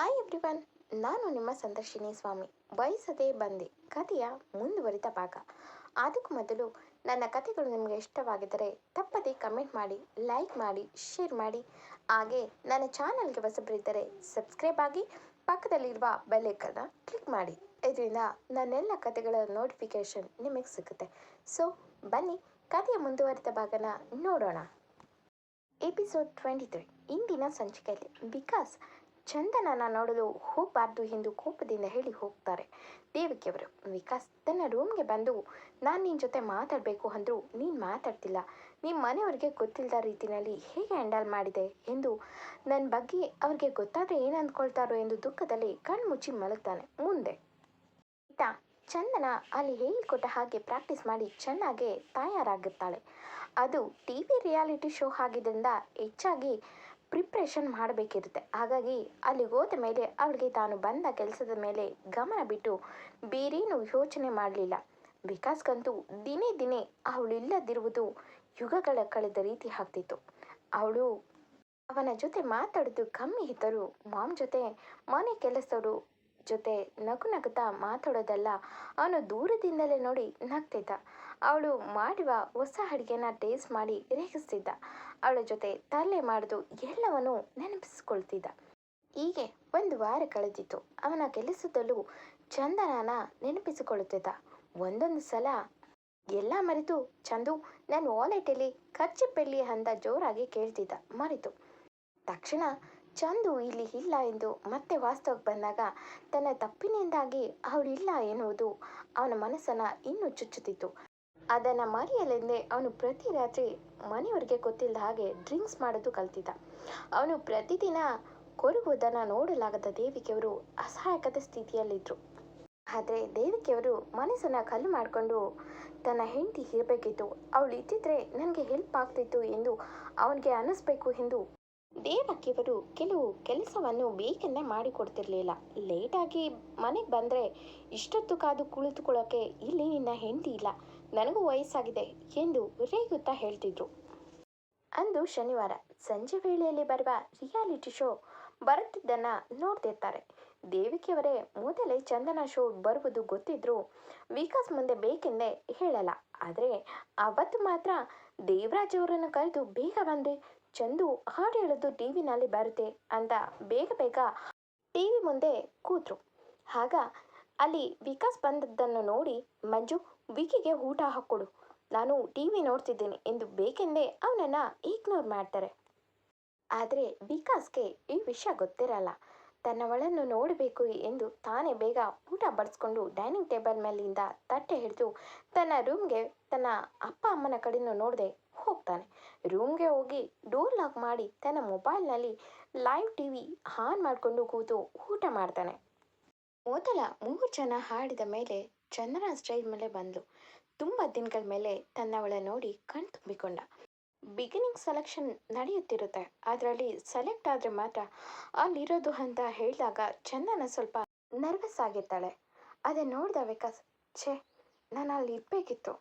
Hi everyone ನಾನು ನಿಮ್ಮ ಸಂದರ್ಶಿನಿ ಸ್ವಾಮಿ. ಬಯಸದೆ ಬಂದೆ. ಕಥೆಯ ಮುಂದುವರಿದ ಭಾಗ. ಅದಕ್ಕೂ ಮೊದಲು ನನ್ನ ಕಥೆಗಳು ನಿಮಗೆ ಇಷ್ಟವಾಗಿದ್ದರೆ ತಪ್ಪದೇ ಕಮೆಂಟ್ ಮಾಡಿ, ಲೈಕ್ ಮಾಡಿ, ಶೇರ್ ಮಾಡಿ. ಹಾಗೆ ನನ್ನ ಚಾನಲ್ಗೆ ಹೊಸಬರಿದ್ದರೆ ಸಬ್ಸ್ಕ್ರೈಬ್ ಆಗಿ ಪಕ್ಕದಲ್ಲಿರುವ ಬೆಲ್ಲೈಕನ್ನ ಕ್ಲಿಕ್ ಮಾಡಿ. ಇದರಿಂದ ನನ್ನೆಲ್ಲ ಕಥೆಗಳ ನೋಟಿಫಿಕೇಷನ್ ನಿಮಗೆ ಸಿಗುತ್ತೆ. ಸೊ ಬನ್ನಿ ಕಥೆಯ ಮುಂದುವರಿದ ಭಾಗನ ನೋಡೋಣ. ಎಪಿಸೋಡ್ ಟ್ವೆಂಟಿ ತ್ರೀ ಇಂದಿನ ಸಂಚಿಕೆಯಲ್ಲಿ. ವಿಕಾಸ್ ಚಂದನನ ನೋಡಲು ಹೋಗಬಾರ್ದು ಎಂದು ಕೋಪದಿಂದ ಹೇಳಿ ಹೋಗ್ತಾರೆ. ದೇವಿಕೆಯವರು ವಿಕಾಸ್, ತನ್ನ ರೂಮ್ಗೆ ಬಂದು ನಾನು ನಿನ್ನ ಜೊತೆ ಮಾತಾಡಬೇಕು ಅಂದರೂ ನೀನು ಮಾತಾಡ್ತಿಲ್ಲ. ನಿಮ್ಮ ಮನೆಯವ್ರಿಗೆ ಗೊತ್ತಿಲ್ಲದ ರೀತಿಯಲ್ಲಿ ಹೇಗೆ ಹ್ಯಾಂಡಲ್ ಮಾಡಿದೆ ಎಂದು ನನ್ನ ಬಗ್ಗೆ ಅವ್ರಿಗೆ ಗೊತ್ತಾದರೆ ಏನು ಅಂದ್ಕೊಳ್ತಾರೋ ಎಂದು ದುಃಖದಲ್ಲಿ ಕಣ್ಮುಚ್ಚಿ ಮಲಗ್ತಾನೆ ಮುಂದೆ. ಆಯಿತಾ ಚಂದನ ಅಲ್ಲಿ ಹೇಳಿಕೊಟ್ಟ ಹಾಗೆ ಪ್ರಾಕ್ಟೀಸ್ ಮಾಡಿ ಚೆನ್ನಾಗಿ ತಯಾರಾಗಿರ್ತಾಳೆ ಅದು ಟಿ ವಿ ರಿಯಾಲಿಟಿ ಶೋ ಆಗಿದ್ದರಿಂದ ಹೆಚ್ಚಾಗಿ ಪ್ರಿಪ್ರೇಷನ್ ಮಾಡಬೇಕಿರುತ್ತೆ. ಹಾಗಾಗಿ ಅಲ್ಲಿಗೆ ಹೋದ ಮೇಲೆ ಅವಳಿಗೆ ತಾನು ಬಂದ ಕೆಲಸದ ಮೇಲೆ ಗಮನ ಬಿಟ್ಟು ಬೇರೇನು ಯೋಚನೆ ಮಾಡಲಿಲ್ಲ. ವಿಕಾಸ್ಗಂತೂ ದಿನೇ ದಿನೇ ಅವಳಿಲ್ಲದಿರುವುದು ಯುಗಗಳ ಕಳೆದ ರೀತಿ ಆಗ್ತಿತ್ತು. ಅವಳು ಅವನ ಜೊತೆ ಮಾತಾಡೋದು ಕಮ್ಮಿ ಇದ್ದರೂ ಮಾಮ್ ಜೊತೆ, ಮನೆ ಕೆಲಸದವರು ಜೊತೆ ನಗು ನಗುತ್ತಾ ಮಾತಾಡೋದಲ್ಲ ಅವನು ದೂರದಿಂದಲೇ ನೋಡಿ ನಗ್ತಿದ್ದ. ಅವಳು ಮಾಡುವ ಹೊಸ ಅಡುಗೆನ ಟೇಸ್ಟ್ ಮಾಡಿ ರೇಗಿಸ್ತಿದ್ದ. ಅವಳ ಜೊತೆ ತಲೆ ಮಾಡಿದು ಎಲ್ಲವನ್ನೂ ನೆನಪಿಸಿಕೊಳ್ತಿದ್ದ. ಹೀಗೆ ಒಂದು ವಾರ ಕಳೆದಿತ್ತು. ಅವನ ಕೆಲಸದಲ್ಲೂ ಚಂದನನ ನೆನಪಿಸಿಕೊಳ್ಳುತ್ತಿದ್ದ. ಒಂದೊಂದು ಸಲ ಎಲ್ಲ ಮರೆತು ಚಂದು ನನ್ನ ವಾಲೆಟಲ್ಲಿ ಖರ್ಚು ಬೆಳ್ಳಿ ಅಂದ ಜೋರಾಗಿ ಕೇಳ್ತಿದ್ದ. ಮರೆತು. ತಕ್ಷಣ ಚಂದು ಇಲ್ಲಿ ಇಲ್ಲ ಎಂದು ಮತ್ತೆ ವಾಸ್ತವಕ್ಕೆ ಬಂದಾಗ ತನ್ನ ತಪ್ಪಿನಿಂದಾಗಿ ಅವಳಿಲ್ಲ ಎನ್ನುವುದು ಅವನ ಮನಸ್ಸನ್ನು ಇನ್ನೂ ಚುಚ್ಚುತ್ತಿತ್ತು. ಅದನ್ನು ಮರೆಯಲೆಂದೇ ಅವನು ಪ್ರತಿ ರಾತ್ರಿ ಮನೆಯವರಿಗೆ ಗೊತ್ತಿಲ್ಲದ ಹಾಗೆ ಡ್ರಿಂಕ್ಸ್ ಮಾಡೋದು ಕಲ್ತಿದ್ದ. ಅವನು ಪ್ರತಿದಿನ ಕೊರಗುವುದನ್ನು ನೋಡಲಾಗದ ದೇವಿಕೆಯವರು ಅಸಹಾಯಕದ ಸ್ಥಿತಿಯಲ್ಲಿದ್ದರು ಆದರೆ ದೇವಿಕೆಯವರು ಮನಸ್ಸನ್ನು ಕಲ್ಲು ಮಾಡಿಕೊಂಡು ತನ್ನ ಹೆಂಡತಿ ಇರಬೇಕಿತ್ತು. ಅವಳು ಇದ್ದಿದ್ರೆ ನನಗೆ ಹೆಲ್ಪ್ ಆಗ್ತಿತ್ತು ಎಂದು ಅವನಿಗೆ ಅನ್ನಿಸ್ಬೇಕು ಎಂದು ದೇವಕ್ಕಿವರು ಕೆಲವು ಕೆಲಸವನ್ನು ಬೇಕನ್ನೇ ಮಾಡಿಕೊಡ್ತಿರ್ಲಿಲ್ಲ. ಲೇಟಾಗಿ ಮನೆಗೆ ಬಂದರೆ ಇಷ್ಟೊತ್ತು ಕಾದು ಕುಳಿತುಕೊಳ್ಳೋಕೆ ಇಲ್ಲಿ ನಿನ್ನ ಹೆಂಡತಿ ಇಲ್ಲ. ನನಗೂ ವಯಸ್ಸಾಗಿದೆ ಎಂದು ರೇಗುತ್ತಾ ಹೇಳ್ತಿದ್ರು. ಅಂದು ಶನಿವಾರ ಸಂಜೆ ವೇಳೆಯಲ್ಲಿ ಬರುವ ರಿಯಾಲಿಟಿ ಶೋ ಬರುತ್ತಿದ್ದನ್ನ ನೋಡ್ತಿರ್ತಾರೆ. ದೇವಿಕೆಯವರೇ ಮೊದಲೇ ಚಂದನ ಶೋ ಬರುವುದು ಗೊತ್ತಿದ್ರು ವಿಕಾಸ್ ಮುಂದೆ ಬೇಕೆಂದೇ ಹೇಳಲ್ಲ. ಆದರೆ ಅವತ್ತು ಮಾತ್ರ ದೇವರಾಜ್ ಅವರನ್ನು ಕರೆದು ಬೇಗ ಬಂದೆ ಚಂದು ಹಾಡು ಹೇಳೋದು ಟಿ ವಿನಲ್ಲಿ ಬರುತ್ತೆ ಅಂತ ಬೇಗ ಬೇಗ ಟಿ ವಿ ಮುಂದೆ ಕೂತ್ರು. ಆಗ ಅಲ್ಲಿ ವಿಕಾಸ್ ಬಂದದ್ದನ್ನು ನೋಡಿ ಮಂಜು ವಿಕಿಗೆ ಊಟ ಹಾಕ್ಕೊಡು. ನಾನು ಟಿ ವಿ ನೋಡ್ತಿದ್ದೀನಿ ಎಂದು ಬೇಕೆಂದೇ ಅವನನ್ನು ಇಗ್ನೋರ್ ಮಾಡ್ತಾರೆ. ಆದರೆ ವಿಕಾಸ್ಗೆ ಈ ವಿಷಯ ಗೊತ್ತಿರಲ್ಲ. ತನ್ನವಳನ್ನು ನೋಡಬೇಕು ಎಂದು ತಾನೇ ಬೇಗ ಊಟ ಬಡಿಸ್ಕೊಂಡು ಡೈನಿಂಗ್ ಟೇಬಲ್ ಮೇಲಿಂದ ತಟ್ಟೆ ಹಿಡಿದು ತನ್ನ ರೂಮ್ಗೆ ತನ್ನ ಅಪ್ಪ ಅಮ್ಮನ ಕಡೆನೂ ನೋಡದೆ ಹೋಗ್ತಾನೆ. ರೂಮ್ಗೆ ಹೋಗಿ ಡೋರ್ ಲಾಕ್ ಮಾಡಿ ತನ್ನ ಮೊಬೈಲ್ನಲ್ಲಿ ಲೈವ್ ಟಿ ವಿ ಆನ್ ಮಾಡಿಕೊಂಡು ಕೂತು ಊಟ ಮಾಡ್ತಾನೆ. ಮೊದಲ ಮೂರು ಜನ ಹಾಡಿದ ಮೇಲೆ ಚಂದನ ಸ್ಟೇಜ್ ಮೇಲೆ ಬಂದ್ಲು. ತುಂಬ ದಿನಗಳ ಮೇಲೆ ತನ್ನವಳ ನೋಡಿ ಕಣ್ ತುಂಬಿಕೊಂಡ. ಬಿಗಿನಿಂಗ್ ಸೆಲೆಕ್ಷನ್ ನಡೆಯುತ್ತಿರುತ್ತೆ. ಅದರಲ್ಲಿ ಸೆಲೆಕ್ಟ್ ಆದರೆ ಮಾತ್ರ ಅಲ್ಲಿರೋದು ಅಂತ ಹೇಳಿದಾಗ ಚಂದನ ಸ್ವಲ್ಪ ನರ್ವಸ್ ಆಗಿರ್ತಾಳೆ. ಅದೇ ನೋಡಿದ ವಿಕಾಸ್, ಛೇ, ನಾನು ಅಲ್ಲಿ ಇರಬೇಕಿತ್ತು.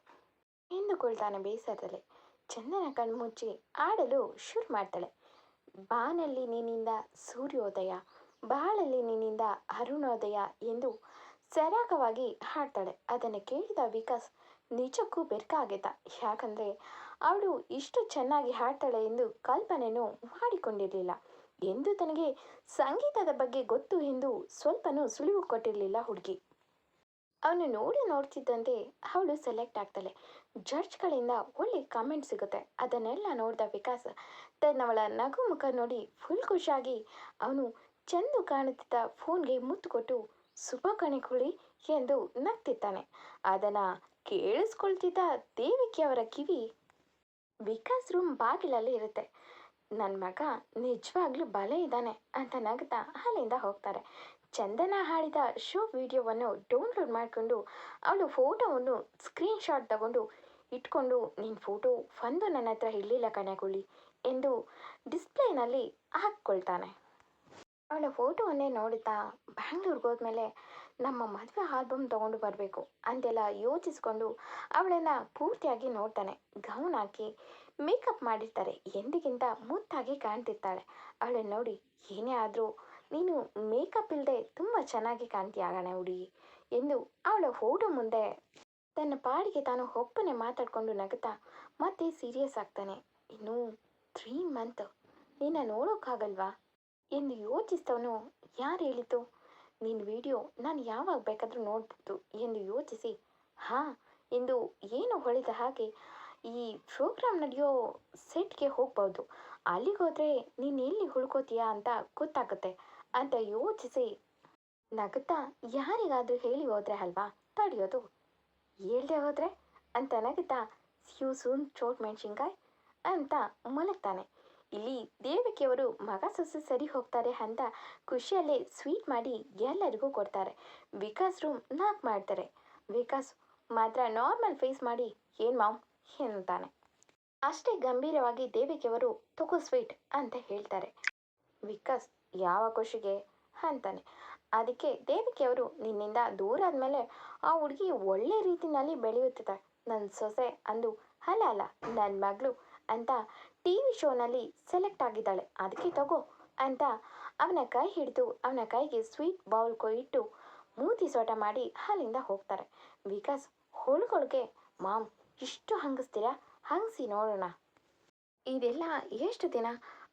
ಎಂದುಕೊಳ್ತಾನೆ ಬೇಸರದಲ್ಲಿ. ಚಂದನ ಕಣ್ಮುಚ್ಚಿ ಆಡಲು ಶುರು ಮಾಡ್ತಾಳೆ. ಬಾನಲ್ಲಿ ನಿನ್ನಿಂದ ಸೂರ್ಯೋದಯ ಬಾಳಲ್ಲಿ ನಿನ್ನಿಂದ ಅರುಣೋದಯ ಎಂದು ಸರಾಗವಾಗಿ ಹಾಡ್ತಾಳೆ. ಅದನ್ನು ಕೇಳಿದ ವಿಕಾಸ್, ನಿಜಕ್ಕೂ ಬೆರಕಾಗಿದ್ದ ಯಾಕಂದರೆ ಅವಳು ಇಷ್ಟು ಚೆನ್ನಾಗಿ ಹಾಡ್ತಾಳೆ ಎಂದು ಕಲ್ಪನೆಯೂ ಮಾಡಿಕೊಂಡಿರಲಿಲ್ಲ. ಎಂದು ತನಗೆ ಸಂಗೀತದ ಬಗ್ಗೆ ಗೊತ್ತು ಎಂದು ಸ್ವಲ್ಪನೂ ಸುಳಿವು ಕೊಟ್ಟಿರಲಿಲ್ಲ ಹುಡುಗಿ. ಅವನು ನೋಡಿ ನೋಡ್ತಿದ್ದಂತೆ ಅವಳು ಸೆಲೆಕ್ಟ್ ಆಗ್ತಾಳೆ. ಜಡ್ಜ್ಗಳಿಂದ ಒಳ್ಳೆ ಕಾಮೆಂಟ್ ಸಿಗುತ್ತೆ. ಅದನ್ನೆಲ್ಲ ನೋಡಿದ ವಿಕಾಸ್, ತನ್ನವಳ ನಗು ಮುಖ ನೋಡಿ ಫುಲ್ ಖುಷಿಯಾಗಿ ಅವನು ಚಂದು ಕಾಣುತ್ತಿದ್ದ ಫೋನ್ಗೆ ಮುತ್ತು ಕೊಟ್ಟು ಶುಭ ಕಣಿಕುಳಿ ಎಂದು ನಗ್ತಿದ್ದಾನೆ. ಅದನ್ನು ಕೇಳಿಸ್ಕೊಳ್ತಿದ್ದ ದೇವಿಕೆಯವರ ಕಿವಿ ವಿಕಾಸ್ ರೂಮ್ ಬಾಗಿಲಲ್ಲಿ ಇರುತ್ತೆ. ನನ್ನ ಮಗ ನಿಜವಾಗ್ಲೂ ಬಲೆ ಇದ್ದಾನೆ ಅಂತ ನಗ್ತಾ ಅಲ್ಲಿಂದ ಹೋಗ್ತಾರೆ. ಚಂದನ ಹಾಡಿದ ಶೋ ವಿಡಿಯೋವನ್ನು ಡೌನ್ಲೋಡ್ ಮಾಡಿಕೊಂಡು, ಅವಳು ಫೋಟೋವನ್ನು ಸ್ಕ್ರೀನ್ ಶಾಟ್ ತಗೊಂಡು ಇಟ್ಕೊಂಡು ನಿನ್ನ ಫೋಟೋ ಒಂದು ನನ್ನ ಹತ್ರ ಇರಲಿಲ್ಲ ಕಣಗುಳಿ ಎಂದು ಡಿಸ್ಪ್ಲೇನಲ್ಲಿ ಹಾಕ್ಕೊಳ್ತಾನೆ. ಅವಳ ಫೋಟೋವನ್ನೇ ನೋಡುತ್ತಾ ಬ್ಯಾಂಗ್ಳೂರ್ಗೆ ಹೋದ್ಮೇಲೆ ನಮ್ಮ ಮದುವೆ ಆಲ್ಬಮ್ ತಗೊಂಡು ಬರಬೇಕು ಅಂತೆಲ್ಲ ಯೋಚಿಸ್ಕೊಂಡು ಅವಳನ್ನು ಪೂರ್ತಿಯಾಗಿ ನೋಡ್ತಾನೆ. ಗೌನ್ ಹಾಕಿ ಮೇಕಪ್ ಮಾಡಿರ್ತಾರೆ. ಎಂದಿಗಿಂತ ಮುತ್ತಾಗಿ ಕಾಣ್ತಿರ್ತಾಳೆ. ಅವಳನ್ನು ನೋಡಿ, ಏನೇ ಆದರೂ ನೀನು ಮೇಕಪ್ ಇಲ್ಲದೆ ತುಂಬ ಚೆನ್ನಾಗಿ ಕಾಣ್ತೀಯ ಕಣೆ ಹುಡುಗಿ ಎಂದು ಅವಳ ಫೋಟೋ ಮುಂದೆ ತನ್ನ ಪಾಡಿಗೆ ತಾನು ಒಪ್ಪನೆ ಮಾತಾಡಿಕೊಂಡು ನಗುತ್ತಾ ಮತ್ತೆ ಸೀರಿಯಸ್ ಆಗ್ತಾನೆ. ಇನ್ನು ತ್ರೀ ಮಂತ್ ನಿನ್ನ ನೋಡೋಕ್ಕಾಗಲ್ವಾ? ಎಂದು ಯೋಚಿಸ್ತವನು ಯಾರು ಹೇಳಿತು ನಿನ್ನ ವಿಡಿಯೋ ನಾನು ಯಾವಾಗ ಬೇಕಾದರೂ ನೋಡ್ಬೋದು, ಎಂದು ಯೋಚಿಸಿ. ಹಾಂ, ಎಂದು ಏನು ಹೊಳೆದ ಹಾಗೆ ಈ ಪ್ರೋಗ್ರಾಮ್ ನಡೆಯೋ ಸೆಟ್ಗೆ ಹೋಗ್ಬೋದು. ಅಲ್ಲಿಗೋದ್ರೆ ನೀನು ಎಲ್ಲಿ ಉಳ್ಕೋತೀಯಾ ಅಂತ ಗೊತ್ತಾಗುತ್ತೆ, ಅಂತ ಯೋಚಿಸಿ. ನಗುತ್ತಾ, ಯಾರಿಗಾದರೂ ಹೇಳಿ ಹೋದ್ರೆ ಅಲ್ವಾ? ತಡೆಯೋದು. ಹೇಳ್ದೆ ಹೋದರೆ? ಅಂತ ನಗುತ್ತಾ, ಸ್ಯೂ ಸೂನ್ ಚೋಟ್ ಮೆಣಸಿನ್ಕಾಯ್ ಅಂತ ಮಲಗ್ತಾನೆ. ಇಲ್ಲಿ ದೇವಿಕೆಯವರು ಮಗ ಸೊಸೆ ಸರಿ ಹೋಗ್ತಾರೆ ಅಂತ ಖುಷಿಯಲ್ಲೇ ಸ್ವೀಟ್ ಮಾಡಿ ಎಲ್ಲರಿಗೂ ಕೊಡ್ತಾರೆ. ವಿಕಾಸ್ ರೂಮ್ ನಾಕ್ ಮಾಡ್ತಾರೆ. ವಿಕಾಸ್ ಮಾತ್ರ ನಾರ್ಮಲ್ ಫೇಸ್ ಮಾಡಿ, ಏನು ಮಾಮ್? ಅಂತಾನೆ? ಅಷ್ಟೇ ಗಂಭೀರವಾಗಿ ದೇವಿಕೆಯವರು ತಗು ಸ್ವೀಟ್ ಅಂತ ಹೇಳ್ತಾರೆ. ವಿಕಾಸ್, ಯಾವ ಖುಷಿಗೆ? ಅಂತಾನೆ. ಅದಕ್ಕೆ ದೇವಿಕೆಯವರು ನಿನ್ನಿಂದ ದೂರ ಆದಮೇಲೆ ಆ ಹುಡುಗಿ ಒಳ್ಳೆ ರೀತಿನಲ್ಲಿ ಬೆಳೆಯುತ್ತಿದ್ದ ನನ್ನ ಸೊಸೆ ಅಂದು, ಅಲ್ಲ ಅಲ್ಲ ನನ್ನ ಮಗಳು ಅಂತ ಟಿ ವಿ ಶೋನಲ್ಲಿ ಸೆಲೆಕ್ಟ್ ಆಗಿದ್ದಾಳೆ. ಅದಕ್ಕೆ ತಗೋ ಅಂತ ಅವನ ಕೈ ಹಿಡಿದು ಅವನ ಕೈಗೆ ಸ್ವೀಟ್ ಬೌಲ್ ಕೊಯ್ಟು ಮೂತಿ ಸೋಟ ಮಾಡಿ ಅಲ್ಲಿಂದ ಹೋಗ್ತಾರೆ. ವಿಕಾಸ್, ಹುಳುಗಳಿಗೆ ಮಾಮ್, ಇಷ್ಟು ಹಂಗಿಸ್ತೀರಾ? ಹಂಗಿಸಿ ನೋಡೋಣ. ಇದೆಲ್ಲ ಎಷ್ಟು ದಿನ?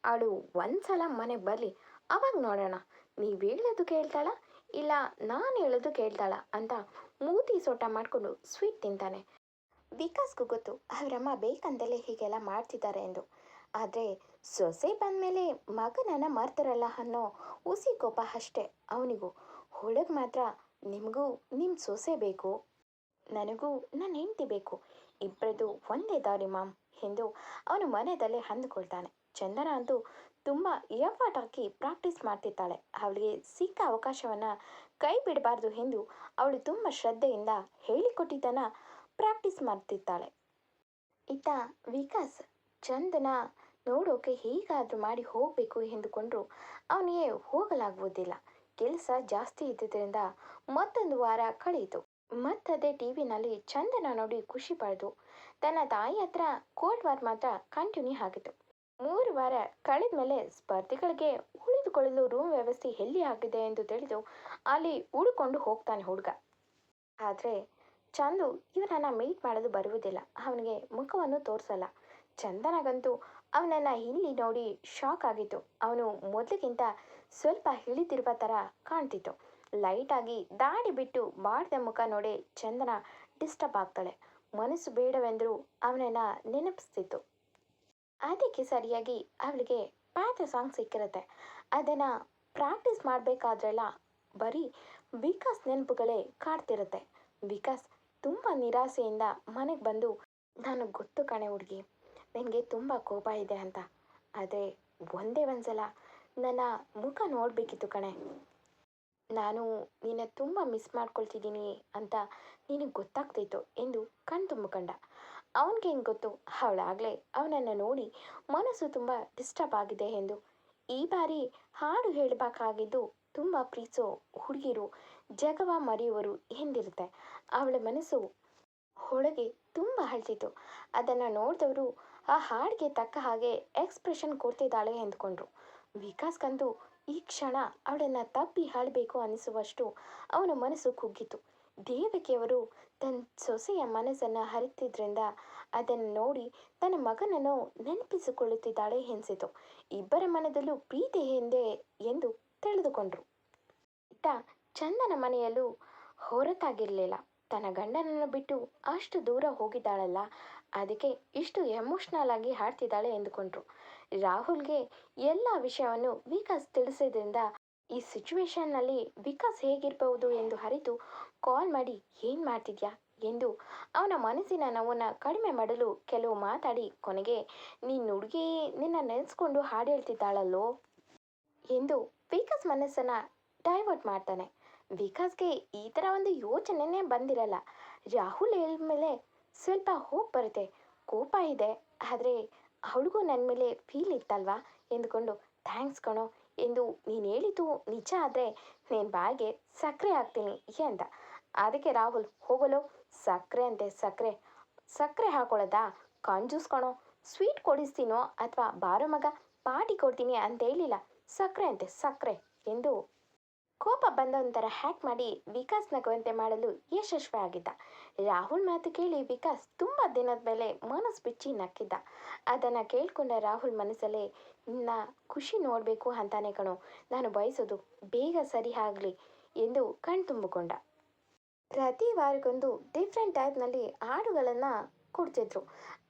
ಅವಳು ಒಂದ್ಸಲ ಮನೆಗೆ ಬರಲಿ. ಅವಾಗ ನೋಡೋಣ. ನೀವು ಹೇಳೋದು ಕೇಳ್ತಾಳ? ಇಲ್ಲ, ನಾನು ಹೇಳೋದು ಕೇಳ್ತಾಳ ಅಂತ ಮೂತಿ ಸೋಟ ಮಾಡಿಕೊಂಡು ಸ್ವೀಟ್ ತಿಂತಾನೆ. ವಿಕಾಸ್ಗೂ ಗೊತ್ತು, ಅವರಮ್ಮ ಬೇಕಂತಲೇ ಹೀಗೆಲ್ಲ ಮಾಡ್ತಿದ್ದಾರೆ ಎಂದು. ಆದರೆ ಸೊಸೆ ಬಂದಮೇಲೆ ಮಗನನ್ನ ಮಾರ್ತಾರಲ್ಲ ಅನ್ನೋ ಹುಸಿ ಕೋಪ ಅಷ್ಟೇ. ಅವನಿಗೂ ಹುಡುಗ ಮಾತ್ರ ನಿಮಗೂ ನಿಮ್ಮ ಸೊಸೆ ಬೇಕು. ನನಗೂ ನನ್ನ ಹೆಂಡತಿ ಬೇಕು. ಇಬ್ಬರದು ಒಂದೇ ದಾರಿ ಮಾಮ್ ಎಂದು ಅವನು ಮನೆಯಲ್ಲೇ ಅಂದುಕೊಳ್ತಾನೆ. ಚಂದನ ಅಂತೂ ತುಂಬ ಎಫರ್ಟ್ ಹಾಕಿ ಪ್ರಾಕ್ಟೀಸ್ ಮಾಡ್ತಿರ್ತಾಳೆ. ಅವಳಿಗೆ ಸಿಕ್ಕ ಅವಕಾಶವನ್ನು ಕೈ ಬಿಡಬಾರ್ದು ಎಂದು ಅವಳು ತುಂಬ ಶ್ರದ್ಧೆಯಿಂದ ಹೇಳಿಕೊಟ್ಟಿದ್ದನ್ನು ಪ್ರಾಕ್ಟೀಸ್ ಮಾಡ್ತಿರ್ತಾಳೆ. ಇತ್ತ ವಿಕಾಸ್, ಚಂದನ ನೋಡೋಕೆ ಹೀಗಾದರೂ ಮಾಡಿ ಹೋಗಬೇಕು ಎಂದುಕೊಂಡರೂ. ಅವನಿಗೆ ಹೋಗಲಾಗುವುದಿಲ್ಲ. ಕೆಲಸ ಜಾಸ್ತಿ ಇದ್ದಿದ್ದರಿಂದ ಮತ್ತೊಂದು ವಾರ ಕಳೆಯಿತು. ಮತ್ತದೇ ಟಿ ವಿನಲ್ಲಿ ಚಂದನ ನೋಡಿ ಖುಷಿ ಪಡೆದು. ತನ್ನ ತಾಯಿ ಹತ್ರ ಕೋಲ್ಡ್ ವಾರ್ ಮಾತ್ರ ಕಂಟಿನ್ಯೂ ಆಗಿತ್ತು. ಮೂರು ವಾರ ಕಳೆದ ಮೇಲೆ ಸ್ಪರ್ಧಿಗಳಿಗೆ ಉಳಿದುಕೊಳ್ಳಲು ರೂಮ್ ವ್ಯವಸ್ಥೆ ಎಲ್ಲಿ ಆಗಿದೆ ಎಂದು ತಿಳಿದು ಅಲ್ಲಿ ಉಳ್ಕೊಂಡು ಹೋಗ್ತಾನೆ ಹುಡುಗ. ಆದರೆ ಚಂದು ಇವನನ್ನು ಮೀಟ್ ಮಾಡಲು ಬರುವುದಿಲ್ಲ. ಅವನಿಗೆ ಮುಖವನ್ನು ತೋರಿಸಲ್ಲ. ಚಂದನಗಂತೂ ಅವನನ್ನು ಇಲ್ಲಿ ನೋಡಿ ಶಾಕ್ ಆಗಿತ್ತು ಅವನು ಮೊದಲಿಗಿಂತ ಸ್ವಲ್ಪ ಇಳಿದಿರುವ ಥರ ಕಾಣ್ತಿತ್ತು. ಲೈಟಾಗಿ ದಾಡಿ ಬಿಟ್ಟು ಬಾಡ್ದ ಮುಖ ನೋಡಿ ಚಂದನ ಡಿಸ್ಟರ್ಬ್ ಆಗ್ತಾಳೆ. ಮನಸ್ಸು ಬೇಡವೆಂದರೂ ಅವನನ್ನು ನೆನಪಿಸ್ತಿತ್ತು. ಅದಕ್ಕೆ ಸರಿಯಾಗಿ ಅವಳಿಗೆ ಪಾತ್ರ ಸಾಂಗ್ ಸಿಕ್ಕಿರುತ್ತೆ. ಅದನ್ನು ಪ್ರಾಕ್ಟೀಸ್ ಮಾಡಬೇಕಾದ್ರೆಲ್ಲ ಬರೀ ವಿಕಾಸ್ ನೆನಪುಗಳೇ ಕಾಡ್ತಿರುತ್ತೆ. ವಿಕಾಸ್ ತುಂಬ ನಿರಾಸೆಯಿಂದ ಮನೆಗೆ ಬಂದು, ನಾನು ಗೊತ್ತು ಕಣೆ ಹುಡುಗಿ. ನಿನಗೆ ತುಂಬ ಕೋಪ ಇದೆ ಅಂತ. ಆದರೆ ಒಂದೇ ಒಂದ್ಸಲ ನನ್ನ ಮುಖ ನೋಡಬೇಕಿತ್ತು ಕಣೆ. ನಾನು ನಿನ್ನ ತುಂಬ ಮಿಸ್ ಮಾಡ್ಕೊಳ್ತಿದ್ದೀನಿ ಅಂತ ನಿನಗೆ ಗೊತ್ತಾಗ್ತಿತ್ತು ಎಂದು ಕಣ್ತುಂಬಿಕೊಂಡ ಅವನಿಗೆ ಹೆಂಗೆ ಗೊತ್ತು? ಅವಳಾಗಲೇ ಅವನನ್ನು ನೋಡಿ ಮನಸ್ಸು ತುಂಬ ಡಿಸ್ಟರ್ಬ್ ಆಗಿದೆ ಎಂದು. ಈ ಬಾರಿ ಹಾಡು ಹೇಳಬೇಕಾಗಿದ್ದು ತುಂಬ ಪ್ರೀತಿಸೋ ಹುಡುಗಿರು ಜಗವ ಮರೆಯುವರು ಎಂದಿರುತ್ತೆ. ಅವಳ ಮನಸ್ಸು ಒಳಗೆ ತುಂಬ ಅಳ್ತಿತ್ತು. ಅದನ್ನು ನೋಡಿದವರು ಆ ಹಾಡಿಗೆ ತಕ್ಕ ಹಾಗೆ ಎಕ್ಸ್ಪ್ರೆಷನ್ ಕೊಡ್ತಿದ್ದಾಳೆ ಎಂದ್ಕೊಂಡ್ರು. ವಿಕಾಸ್ಗಂತೂ ಈ ಕ್ಷಣ ಅವಳನ್ನು ತಪ್ಪಿ ಹಾಡಬೇಕು ಅನಿಸುವಷ್ಟು ಅವನ ಮನಸ್ಸು ಕುಗ್ಗಿತು. ದೇವಕಿಯವರು ತನ್ನ ಸೊಸೆಯ ಮನಸ್ಸನ್ನು ಹರಿತಿದ್ರಿಂದ ಅದನ್ನು ನೋಡಿ ತನ್ನ ಮಗನನ್ನು ನೆನಪಿಸಿಕೊಳ್ಳುತ್ತಿದ್ದಾಳೆ ಎನಿಸಿತು. ಇಬ್ಬರ ಮನದಲ್ಲೂ ಪ್ರೀತಿ ಎಂದೇ ಎಂದು ತಿಳಿದುಕೊಂಡ್ರು. ಇತ್ತ ಚಂದನ ಮನೆಯಲ್ಲೂ ಹೊರತಾಗಿರಲಿಲ್ಲ. ತನ್ನ ಗಂಡನನ್ನು ಬಿಟ್ಟು ಅಷ್ಟು ದೂರ ಹೋಗಿದ್ದಾಳಲ್ಲ. ಅದಕ್ಕೆ ಇಷ್ಟು ಎಮೋಷ್ನಲ್ ಆಗಿ ಹಾಡ್ತಿದ್ದಾಳೆ ಎಂದುಕೊಂಡ್ರು. ರಾಹುಲ್ಗೆ ಎಲ್ಲ ವಿಷಯವನ್ನು ವಿಕಾಸ್ ತಿಳಿಸಿದ್ರಿಂದ ಈ ಸಿಚುವೇಶನ್ನಲ್ಲಿ ವಿಕಾಸ್ ಹೇಗಿರಬಹುದು ಎಂದು ಅರಿತು ಕಾಲ್ ಮಾಡಿ, ಏನು ಮಾಡ್ತಿದ್ಯಾ? ಎಂದು ಅವನ ಮನಸ್ಸಿನ ನೋವನ್ನು ಕಡಿಮೆ ಮಾಡಲು ಕೆಲವು ಮಾತಾಡಿ ಕೊನೆಗೆ ನಿನ್ನ ಹುಡುಗಿ ನಿನ್ನ ನೆನೆಸ್ಕೊಂಡು ಹಾಡು ಹೇಳ್ತಿದ್ದಾಳಲ್ಲೋ? ಎಂದು ವಿಕಾಸ್ ಮನಸ್ಸನ್ನು ಡೈವರ್ಟ್ ಮಾಡ್ತಾನೆ. ವಿಕಾಸ್ಗೆ ಈ ಥರ ಒಂದು ಯೋಚನೆನೇ ಬಂದಿರಲ್ಲ. ರಾಹುಲ್ ಹೇಳಿದ್ಮೇಲೆ ಸ್ವಲ್ಪ ಹೋಪ್ ಬರುತ್ತೆ. ಕೋಪ ಇದೆ. ಆದರೆ ಅವಳಿಗೂ ನನ್ನ ಮೇಲೆ ಫೀಲ್ ಇತ್ತಲ್ವಾ? ಎಂದುಕೊಂಡು ಥ್ಯಾಂಕ್ಸ್ ಕಣೋ. ಎಂದು ನೀನು ಹೇಳಿದ್ದು ನಿಜ ಆದರೆ ನೀನು ಬಾಯಿಗೆ ಸಕ್ಕರೆ ಹಾಕ್ತೀನಿ ಅಂತ ಅದಕ್ಕೆ ರಾಹುಲ್, ಹೋಗಲು? ಸಕ್ಕರೆ ಅಂತೆ, ಸಕ್ಕರೆ. ಸಕ್ಕರೆ ಹಾಕೊಳ್ಳೋದಾ? ಕಂಜೂಸ್ ಕಣೋ. ಸ್ವೀಟ್ ಕೊಡಿಸ್ತೀನೋ ಅಥವಾ ಬಾರೋ ಮಗ ಪಾರ್ಟಿ ಕೊಡ್ತೀನಿ ಅಂತ ಹೇಳಿಲ್ಲ. ಸಕ್ಕರೆ ಅಂತೆ, ಸಕ್ಕರೆ, ಎಂದು ಕೋಪ ಬಂದೊಂಥರ ಹ್ಯಾಕ್ ಮಾಡಿ ವಿಕಾಸ್ ನಗುವಂತೆ ಮಾಡಲು ಯಶಸ್ವಿ ಆಗಿದ್ದ ರಾಹುಲ್ ಮಾತು ಕೇಳಿ ವಿಕಾಸ್ ತುಂಬ ದಿನದ ಮೇಲೆ ಮನಸ್ಸು ಬಿಚ್ಚಿ ನಕ್ಕಿದ್ದ. ಅದನ್ನು ಕೇಳಿಕೊಂಡ ರಾಹುಲ್ ಮನಸ್ಸಲ್ಲೇ ನಿನ್ನ ಖುಷಿ ನೋಡಬೇಕು ಅಂತಾನೆ ಕಣೋ, ನಾನು ಬಯಸೋದು ಬೇಗ ಸರಿ ಆಗಲಿ ಎಂದು ಕಣ್ತುಂಬಿಕೊಂಡ ಪ್ರತಿ ವಾರಕ್ಕೊಂದು ಡಿಫ್ರೆಂಟ್ ಟೈಪ್ನಲ್ಲಿ ಹಾಡುಗಳನ್ನು ಕೊಡ್ತಿದ್ರು.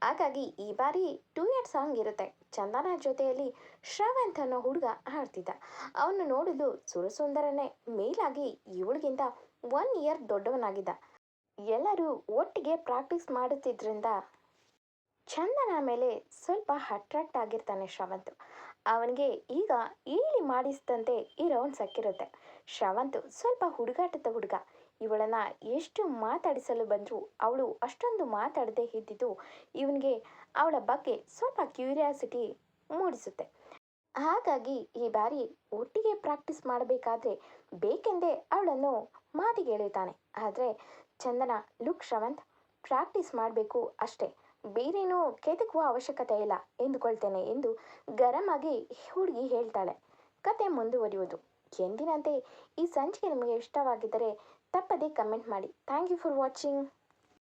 ಹಾಗಾಗಿ ಈ ಬಾರಿ ಟೂಯೆಟ್ ಸಾಂಗ್ ಇರುತ್ತೆ. ಚಂದನ ಜೊತೆಯಲ್ಲಿ ಶ್ರವಂತ್ ಅನ್ನೋ ಹುಡುಗ ಆಡ್ತಿದ್ದ. ಅವನು ನೋಡಲು ಸುರಸುಂದರನೇ. ಮೇಲಾಗಿ ಇವಳಿಗಿಂತ ಒನ್ ಇಯರ್ ದೊಡ್ಡವನಾಗಿದ್ದ. ಎಲ್ಲರೂ ಒಟ್ಟಿಗೆ ಪ್ರಾಕ್ಟೀಸ್ ಮಾಡುತ್ತಿದ್ದರಿಂದ ಚಂದನ ಮೇಲೆ ಸ್ವಲ್ಪ ಅಟ್ರಾಕ್ಟ್ ಆಗಿರ್ತಾನೆ ಶ್ರವಂತ್. ಅವನಿಗೆ ಈಗ ಈಳಿ ಮಾಡಿಸಿದಂತೆ ಈ ರೌಂಡ್ ಸಕ್ಕಿರುತ್ತೆ. ಶ್ರವಂತ್ ಸ್ವಲ್ಪ ಹುಡುಗಾಟದ ಹುಡುಗ. ಇವಳನ್ನು ಎಷ್ಟು ಮಾತಾಡಿಸಲು ಬಂದರೂ ಅವಳು ಅಷ್ಟೊಂದು ಮಾತಾಡದೆ ಇದ್ದಿದ್ದು ಇವನಿಗೆ ಅವಳ ಬಗ್ಗೆ ಸ್ವಲ್ಪ ಕ್ಯೂರಿಯಾಸಿಟಿ ಮೂಡಿಸುತ್ತೆ. ಹಾಗಾಗಿ ಈ ಬಾರಿ ಒಟ್ಟಿಗೆ ಪ್ರಾಕ್ಟೀಸ್ ಮಾಡಬೇಕಾದ್ರೆ ಬೇಕೆಂದೇ ಅವಳನ್ನು ಮಾತಿಗೆ ಎಳೆಯುತ್ತಾನೆ. ಆದರೆ ಚಂದನ, ಲುಕ್, ಶ್ರವಂತ್ ಪ್ರಾಕ್ಟೀಸ್ ಮಾಡಬೇಕು ಅಷ್ಟೇ. ಬೇರೇನೂ ಕೆದಕುವ ಅವಶ್ಯಕತೆ ಇಲ್ಲ ಎಂದುಕೊಳ್ತೇನೆ ಎಂದು ಗರಂ ಆಗಿ ಹುಡುಗಿ ಹೇಳ್ತಾಳೆ. ಕತೆ ಮುಂದುವರಿಯುವುದು. ಎಂದಿನಂತೆ ಈ ಸಂಚಿಕೆ ನಿಮಗೆ ಇಷ್ಟವಾಗಿದ್ದರೆ ತಪ್ಪದೇ ಕಮೆಂಟ್ ಮಾಡಿ. Thank you for watching